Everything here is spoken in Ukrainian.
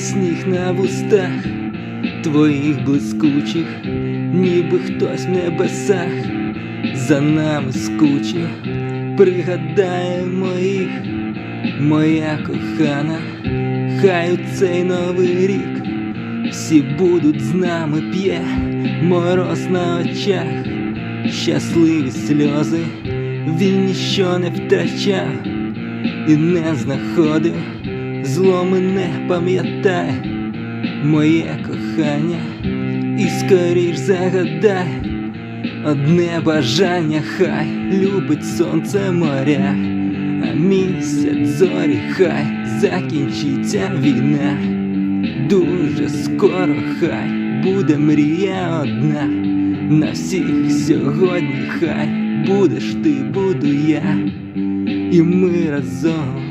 сніг на вустах твоїх блискучих, ніби хтось в небесах. За нами скучив, пригадаємо їх, моя кохана, хай у цей новий рік всі будуть з нами п'є мороз на очах, щасливі сльози, він ніщо не втрачав і не знаходив, зло мене пам'ятай, моє кохання, і скоріш загадай, одне бажання хай любить сонце моря, а місяць зорі хай закінчиться війна. Дуже скоро хай буде мрія одна, на всіх сьогодні хай будеш ти, буду я, і ми разом